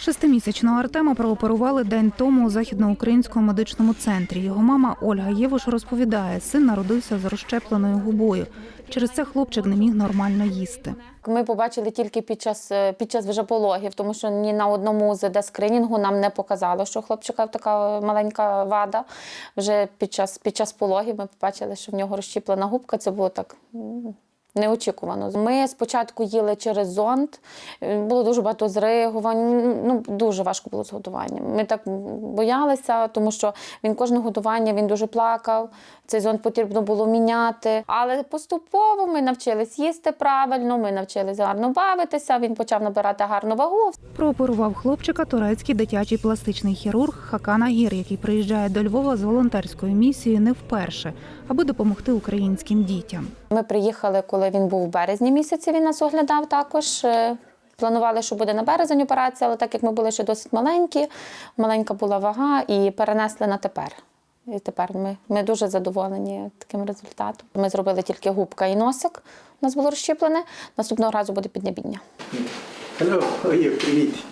Шестимісячного Артема прооперували день тому у західноукраїнському медичному центрі. Його мама Ольга Євуш розповідає, син народився з розщепленою губою. Через це хлопчик не міг нормально їсти. Ми побачили тільки під час е, під час вже пологів, тому що ні на одному ЗД скринінгу нам не показало, що хлопчика така маленька вада. Вже під час під час пологів ми побачили, що в нього розщіплена губка. Це було так. Неочікувано. Ми спочатку їли через зонд, е, було дуже багато зригувань. Ну дуже важко було з годуванням. Ми так боялися, тому що він кожне годування він дуже плакав. Цей зонд потрібно було міняти. Але поступово ми навчились їсти правильно, ми навчились гарно бавитися. Він почав набирати гарну вагу. Прооперував хлопчика турецький дитячий пластичний хірург Хакан Агір, який приїжджає до Львова з волонтерською місією не вперше, аби допомогти українським дітям. Ми приїхали, коли він був в березні місяці. Він нас оглядав також. Е, Планували, що буде на березень операція, але так як ми були ще досить маленькі, маленька була вага і перенесли на тепер. І тепер ми, ми дуже задоволені таким результатом. Ми зробили тільки губка і носик. У нас було розщеплене. Наступного разу буде піднебіння. Привіт.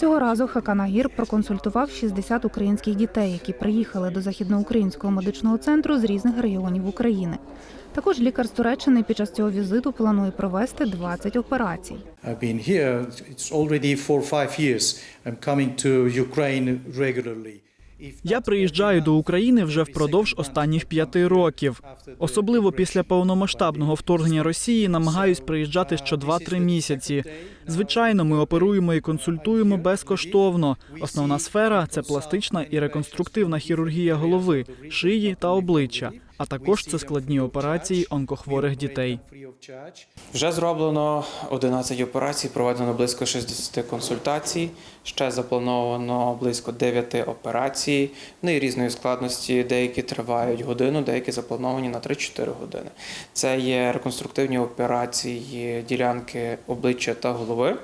Цього разу Хакан Агір проконсультував 60 українських дітей, які приїхали до західноукраїнського медичного центру з різних регіонів України. Також лікар з Туреччини під час цього візиту планує провести 20 операцій. I've been here. It's already four or five years. I'm coming to Ukraine regularly. Я приїжджаю до України вже впродовж останніх п'яти років. Особливо після повномасштабного вторгнення Росії намагаюсь приїжджати що 2-3 місяці. Звичайно, ми оперуємо і консультуємо безкоштовно. Основна сфера це пластична і реконструктивна хірургія голови, шиї та обличчя, а також це складні операції онкохворих дітей. Вже зроблено 11 операцій, проведено близько 60 консультацій. Ще заплановано близько 9 операцій. Ну і різної складності. Деякі тривають годину, деякі заплановані на 3-4 години. Це є реконструктивні операції ділянки обличчя та голови.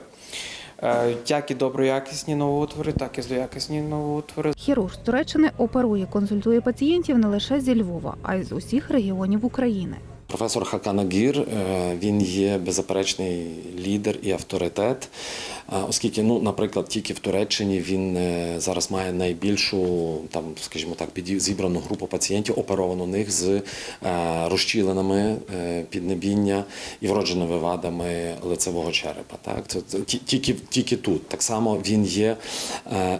Е, Як і доброякісні новоутвори, так і злоякісні новоутвори. Хірург з Туреччини оперує, консультує пацієнтів не лише зі Львова, а й з усіх регіонів України. Професор Хакан Агір, е, він є беззаперечний лідер і авторитет, оскільки, ну, наприклад, тільки в Туреччині він е, зараз має найбільшу, там, скажімо так, зібрану групу пацієнтів, оперовано них з е, розчіленими е, піднебіння і вродженими вадами лицевого черепа. Так? Це, тільки, тільки тут. Так само він є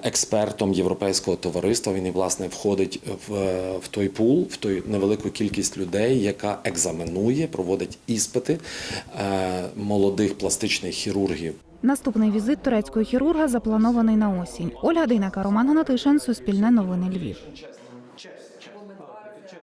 експертом Європейського товариства. Він і власне входить в, в той пул, в той невелику кількість людей, яка екзаменує, проводить іспити молодих пластичних хірургів. Наступний візит турецького хірурга запланований на осінь. Ольга Дейнака, Роман Гнатишин, Суспільне новини Львів.